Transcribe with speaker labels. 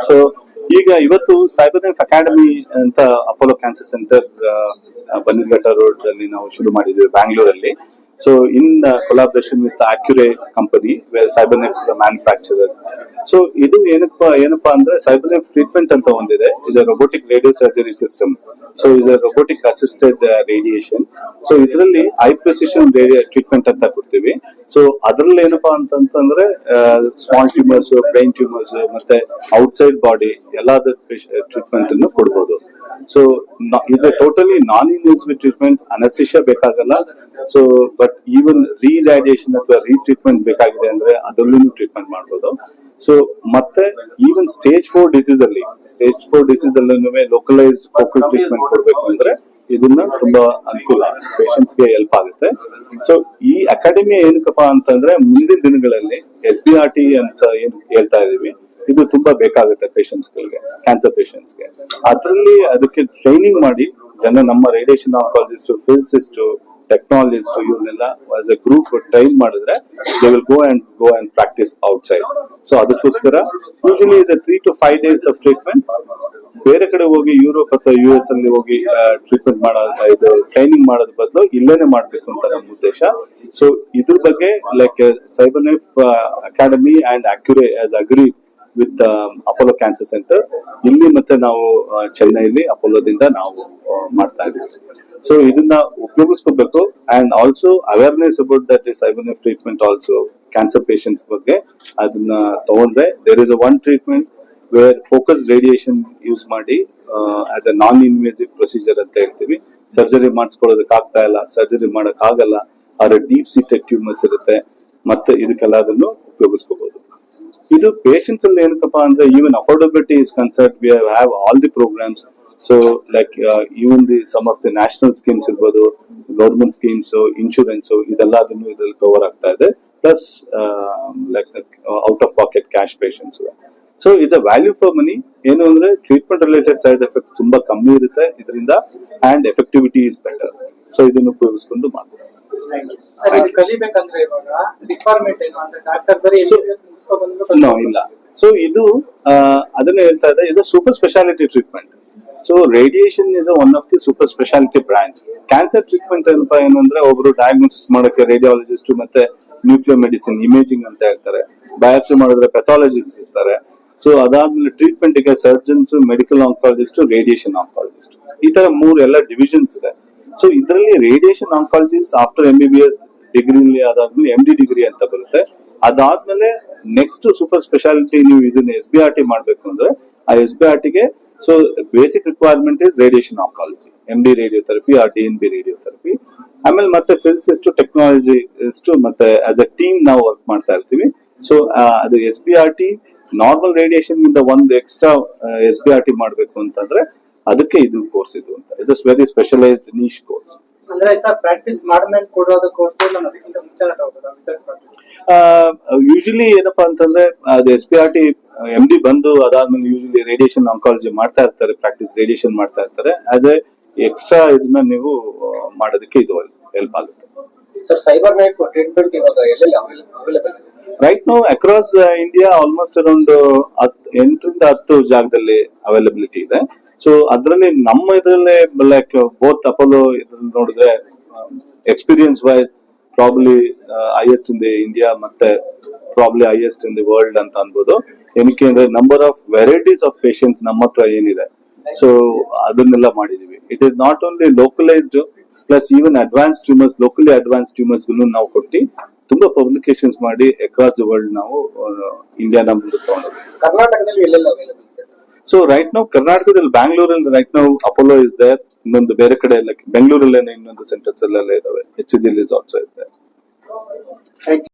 Speaker 1: So ಈಗ ಇವತ್ತು cyber knife academy ಅಂತ Apollo cancer centre Bannerghatta road ಅಲ್ಲಿ ನಾವು ಶುರು ಮಾಡಿದ್ವಿ ಬ್ಯಾಂಗ್ಳೂರಲ್ಲಿ so in collaboration with Accuray company CyberKnife manufacturer so ಇದು ಏನಪ್ಪಾ ಏನಪ್ಪಾ ಅಂದ್ರೆ ಸೈಬರ್ ನೈಫ್ ಟ್ರೀಟ್ಮೆಂಟ್ ಅಂತ ಒಂದಿದೆ. Is a robotic radio surgery system so is a robotic assisted radiation so ಇದರಲ್ಲಿ ಐ ಪ್ರೆಸಿಷನ್ ಟ್ರೀಟ್ಮೆಂಟ್ ಅಂತ ಕೊಡ್ತೀವಿ. ಸೊ ಅದ್ರಲ್ಲಿ ಏನಪ್ಪಾ ಅಂತಂದ್ರೆ ಸ್ಮಾಲ್ ಟ್ಯೂಮರ್ಸ್ ಬ್ರೈನ್ ಟ್ಯೂಮರ್ಸ್ ಮತ್ತೆ ಔಟ್ಸೈಡ್ ಬಾಡಿ ಎಲ್ಲಾದ ಟ್ರೀಟ್ಮೆಂಟ್ ಅನ್ನು ಕೊಡ್ಬೋದು. ಸೊ ಇದು totally non invasive treatment anaesthesia ಬೇಕಾಗಲ್ಲ. ಸೊ ಬಟ್ ಈವನ್ ರೀರಾಡಿಯೇಷನ್ ಅಥವಾ ರೀ ಟ್ರೀಟ್ಮೆಂಟ್ ಬೇಕಾಗಿದೆ ಅಂದ್ರೆ ಅದರಲ್ಲೂ ಟ್ರೀಟ್ಮೆಂಟ್ ಮಾಡ್ಬೋದು. ಸೊ ಮತ್ತೆ ಈವನ್ ಸ್ಟೇಜ್ ಫೋರ್ ಡಿಸೀಸ್ ಅಲ್ಲಿ ಸ್ಟೇಜ್ ಫೋರ್ ಡಿಸೀಸ್ ಅಲ್ಲೂ ಲೋಕಲೈಸ್ ಫೋಕಲ್ ಟ್ರೀಟ್ಮೆಂಟ್ ಕೊಡ್ಬೇಕು ಅಂದ್ರೆ ಇದನ್ನ ತುಂಬಾ ಅನುಕೂಲ ಪೇಷಂಟ್ಸ್ಗೆ ಹೆಲ್ಪ್ ಆಗುತ್ತೆ. ಸೊ ಈ ಅಕಾಡೆಮಿ ಏನಕ್ಕಪ್ಪ ಅಂತಂದ್ರೆ ಮುಂದಿನ ದಿನಗಳಲ್ಲಿ ಎಸ್ ಬಿ ಆರ್ ಟಿ ಅಂತ ಏನ್ ಹೇಳ್ತಾ ಇದೀವಿ, ಇದು ತುಂಬಾ ಬೇಕಾಗುತ್ತೆ ಪೇಷಂಟ್ಸ್ ಗಳಿಗೆ ಕ್ಯಾನ್ಸರ್ಗೆ. ಅದರಲ್ಲಿ ಅದಕ್ಕೆ ಟ್ರೈನಿಂಗ್ ಮಾಡಿ, ಜನ ನಮ್ಮ ರೇಡಿಯೇಷನ್ ಆಂಕಾಲಜಿಸ್ಟ್ ಫಿಸಿಸಿಸ್ಟ್ ಟೆಕ್ನಾಲಜಿಸ್ಟ್ ಇವನ್ನೆಲ್ಲ ಆಸ್ ಎ ಗ್ರೂಪ್ ಟ್ರೈನ್ ಮಾಡಿದ್ರೆ they will go and go and practise outside so ಅದಕ್ಕೋಸ್ಕರ usually is three to five days of treatment ಬೇರೆ ಕಡೆ ಹೋಗಿ ಯುರೋಪ್ ಅಥವಾ ಯು ಎಸ್ ಅಲ್ಲಿ ಹೋಗಿ ಟ್ರೀಟ್ಮೆಂಟ್ ಮಾಡೋದು ಇದು ಟ್ರೈನಿಂಗ್ ಮಾಡೋದ್ ಬದಲು ಇಲ್ಲೇನೆ ಮಾಡ್ಬೇಕು ಅಂತ ನಮ್ಮ ಉದ್ದೇಶ. ಸೊ ಇದ್ರ ಬಗ್ಗೆ like CyberKnife academy and Accuray as agree with Apollo cancer centre ಇಲ್ಲಿ ಮತ್ತೆ ನಾವು ಚೆನ್ನೈಲಿ ಅಪೋಲೋದಿಂದ ನಾವು ಮಾಡ್ತಾ ಇದ್ದೀವಿ. ಸೊ ಇದನ್ನ ಉಪಯೋಗಿಸ್ಕೋಬೇಕು and also awareness about that CyberKnife treatment also cancer patients ಬಗ್ಗೆ ಅದನ್ನ ತಗೊಂಡ್ರೆ there is a one treatment where focus radiation use ಮಾಡಿ as a non invasive procedure ಅಂತ ಹೇಳ್ತೀವಿ. ಸರ್ಜರಿ ಮಾಡಿಸ್ಕೊಳ್ಳೋದಕ್ಕೆ ಆಗ್ತಾ ಇಲ್ಲ ಸರ್ಜರಿ ಮಾಡಕ್ ಆಗಲ್ಲ, ಆದ್ರೆ ಡೀಪ್ ಸೀಟೆಡ್ ಟ್ಯೂಮರ್ಸ್ ಇರುತ್ತೆ, ಮತ್ತೆ ಇದಕ್ಕೆಲ್ಲ ಅದನ್ನು ಉಪಯೋಗಿಸ್ಕೋಬಹುದು ಇದು ಪೇಷಂಟ್ಸ್ ಅಲ್ಲಿ ಏನಕ್ಕಪ್ಪ ಅಂದ್ರೆ even affordability is concert we have all the programmes so like even the some of the national schemes ಇರ್ಬೋದು ಗೌರ್ಮೆಂಟ್ ಸ್ಕೀಮ್ಸ್ ಇನ್ಶೂರೆನ್ಸ್ ಇದೆಲ್ಲ ಅದನ್ನು ಇದ್ರಲ್ಲಿ ಕವರ್ ಆಗ್ತಾ ಇದೆ. Plus like out of pocket cash patients so it's a value for money ಏನು ಅಂದ್ರೆ treatment related side effects ತುಂಬಾ ಕಮ್ಮಿ ಇರುತ್ತೆ. ಇದರಿಂದ and effectivity is better so ಇದನ್ನು ಉಪಯೋಗಿಸ್ಕೊಂಡು ಮಾಡ್ಬೋದು. ಇಲ್ಲ. ಸೊ ಇದು ಅದನ್ನ ಹೇಳ್ತಾ ಇದೆ ಇದು super speciality treatment so radiation is one of the super speciality branch cancer treatment ಏನಪ್ಪ ಏನಂದ್ರೆ ಒಬ್ರು ಡಯಾಗ್ನೋಸಿಸ್ ಮಾಡೋಕೆ ರೇಡಿಯಾಲಜಿಸ್ಟ್ ಮತ್ತೆ ನ್ಯೂಕ್ಲಿಯರ್ ಮೆಡಿಸಿನ್ ಇಮೇಜಿಂಗ್ ಅಂತ ಹೇಳ್ತಾರೆ. ಬಯಾಪ್ಸಿ ಮಾಡಿದ್ರೆ ಪೆಥಾಲಜಿಸ್ಟ್ ಇರ್ತಾರೆ. ಸೊ ಅದಾದ್ಮೇಲೆ ಟ್ರೀಟ್ಮೆಂಟ್ಗೆ surgeons medical oncologist radiation oncologist ಈ ತರ ಮೂರು ಎಲ್ಲ ಡಿವಿಷನ್ಸ್ ಇದೆ. ಸೊ ಇದರಲ್ಲಿ radiation oncologist after M B B S degree ಅದಾದ್ಮೇಲೆ ಎಂ ಡಿ ಡಿಗ್ರಿ ಅಂತ ಬರುತ್ತೆ. ಅದಾದ್ಮೇಲೆ ನೆಕ್ಸ್ಟ್ ಸೂಪರ್ ಸ್ಪೆಷಾಲಿಟಿ ನೀವು ಇದನ್ನ ಎಸ್ ಬಿ ಆರ್ ಟಿ ಮಾಡ್ಬೇಕು ಅಂದ್ರೆ, ಆ ಎಸ್ ಬಿ ಆರ್ ಟಿಗೆ so basic requirement is radiation oncology M D radiotherapy R D N B radiotherapy ಆಮೇಲೆ ಮತ್ತೆ ಫಿಸಿಸ್ಟ್ ಟೆಕ್ನಾಲಜಿ ಇಷ್ಟು ಮತ್ತೆ ಆಸ್ ಅ ಟೀಮ್ ನಾವು ವರ್ಕ್ ಮಾಡ್ತಾ ಇರ್ತೀವಿ. ಸೊ ಅದು S B R T normal radiation ಇಂದ ಒಂದು extra S B R T ಮಾಡಬೇಕು ಅಂತಂದ್ರೆ ಅದಕ್ಕೆ ಇದು ಕೋರ್ಸ್ ಇದು ಅಂತ. It's very specialised niche course usually ಏನಪ್ಪಾ ಅಂತಂದ್ರೆ ಅದು S P R T M D ಬಂದು ಅದಾದ್ಮೇಲೆ ಯೂಶಲಿ ರೇಡಿಯೇಷನ್ ಆಂಕಾಲಜಿ ಮಾಡ್ತಾ ಇರ್ತಾರೆ ಪ್ರಾಕ್ಟೀಸ್ ರೇಡಿಯೇಷನ್ ಮಾಡ್ತಾ ಇರ್ತಾರೆ. ಆಸ್ ಎ ಎಕ್ಸ್ಟ್ರಾ ಇದನ್ನ ನೀವು ಮಾಡೋದಕ್ಕೆ ಇದು ಹೆಲ್ಪ್ ಆಗುತ್ತೆ.
Speaker 2: ಸರ್ ಸೈಬರ್ ನೈಟ್ ಟ್ರೀಟ್ಮೆಂಟ್ ಇವಾಗ ಎಲ್ಲೆಲ್ಲಿ ಅವೈಲೇಬಲ್ ಇದೆ?
Speaker 1: Right no across India almost around ಎಂಟರಿಂದ ಹತ್ತು ಜಾಗದಲ್ಲಿ ಅವೈಲಬಿಲಿಟಿ ಇದೆ. ಸೊ ಅದರಲ್ಲಿ ನಮ್ಮ ಇದರಲ್ಲೇ ಲೈಕ್ ಬೋತ್ ಅಪೋಲೋ ಇದ್ರಲ್ಲಿ ನೋಡಿದ್ರೆ experience wise probably highest in the India ಮತ್ತೆ probably highest in the world ಅಂತ ಅನ್ಬೋದು. ಏನಕ್ಕೆ ಅಂದ್ರೆ number of varieties of patients ನಮ್ಮ ಹತ್ರ ಏನಿದೆ. ಸೊ ಅದನ್ನೆಲ್ಲ ಮಾಡಿದೀವಿ. It is not only localised plus even advance tumours locally advance tumours ನಾವು ಕೊಟ್ಟು ತುಂಬಾ ಪಬ್ಲಿಕೇಶನ್ಸ್ ಮಾಡಿ ಅಕ್ರಾಸ್ ದ ವರ್ಲ್ಡ್ ನಾವು ಇಂಡಿಯಾನ ಮುಂದೆ ತಗೊಂಡೋಗಿ.
Speaker 2: ಕರ್ನಾಟಕದಲ್ಲಿ ಎಲ್ಲೆಲ್ಲಿ ಅವೈಲೇಬಲ್ ಇದೆ?
Speaker 1: ಸೊ ರೈಟ್ ನಾವು ಕರ್ನಾಟಕದಲ್ಲಿ ಬ್ಯಾಂಗ್ಳೂರಲ್ಲಿ ರೈಟ್ ನಾವು ಅಪೋಲೋ ಇಸ್ ದೇರ್ ಇನ್ನೊಂದು ಬೇರೆ ಕಡೆ ಎಲ್ಲ ಬೆಂಗಳೂರಲ್ಲೇ ಇನ್ನೊಂದು ಸೆಂಟರ್ಸ್ ಎಲ್ಲ ಇದಾವೆ. H is also is there